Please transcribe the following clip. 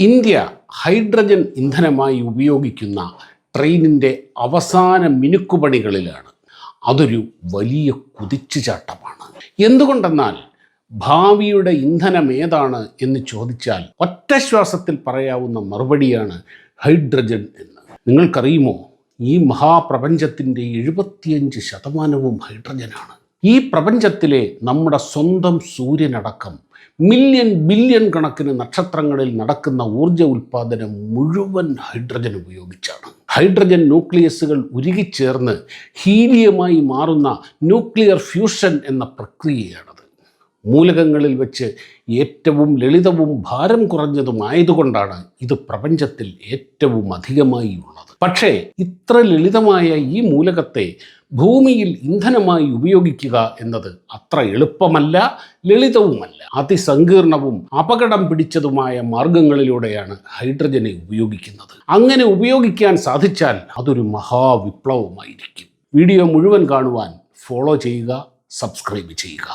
India hydrogen ഇന്ധനമായി ഉപയോഗിക്കുന്ന ട്രെയിനിന്റെ അവസാന മിനുക്കുപണികളിലാണ്. അതൊരു വലിയ കുതിച്ചുചാട്ടമാണ്. എന്തുകൊണ്ടെന്നാൽ ഭാവിയുടെ ഇന്ധനം ഏതാണ് എന്ന് ചോദിച്ചാൽ ഒറ്റ ശ്വാസത്തിൽ പറയാവുന്ന മറുപടിയാണ് ഹൈഡ്രജൻ എന്ന്. നിങ്ങൾക്കറിയുമോ? ഈ മഹാപ്രപഞ്ചത്തിന്റെ എഴുപത്തിയഞ്ച് ശതമാനവും ഹൈഡ്രജനാണ്. ഈ പ്രപഞ്ചത്തിലെ നമ്മുടെ സ്വന്തം സൂര്യനടക്കം മില്യൺ ബില്യൺ കണക്കിന് നക്ഷത്രങ്ങളിൽ നടക്കുന്ന ഊർജ ഉൽപ്പാദനം മുഴുവൻ ഹൈഡ്രജൻ ഉപയോഗിച്ചാണ്. ഹൈഡ്രജൻ ന്യൂക്ലിയസുകൾ ഉരുകിച്ചേർന്ന് ഹീലിയമായി മാറുന്ന ന്യൂക്ലിയർ ഫ്യൂഷൻ എന്ന പ്രക്രിയയാണത്. മൂലകങ്ങളിൽ വെച്ച് ഏറ്റവും ലളിതവും ഭാരം കുറഞ്ഞതുമായതുകൊണ്ടാണ് ഇത് പ്രപഞ്ചത്തിൽ ഏറ്റവും അധികമായി ഉള്ളത് പക്ഷേ ഇത്ര ലളിതമായ ഈ മൂലകത്തെ ഭൂമിയിൽ ഇന്ധനമായി ഉപയോഗിക്കുക എന്നത് അത്ര എളുപ്പമല്ല ലളിതവുമല്ല. അതിസങ്കീർണവും അപകടം പിടിച്ചതുമായ മാർഗങ്ങളിലൂടെയാണ് ഹൈഡ്രജനെ ഉപയോഗിക്കുന്നത്. അങ്ങനെ ഉപയോഗിക്കാൻ സാധിച്ചാൽ അതൊരു മഹാവിപ്ലവമായിരിക്കും. വീഡിയോ മുഴുവൻ കാണുവാൻ ഫോളോ ചെയ്യുക സബ്സ്ക്രൈബ് ചെയ്യുക.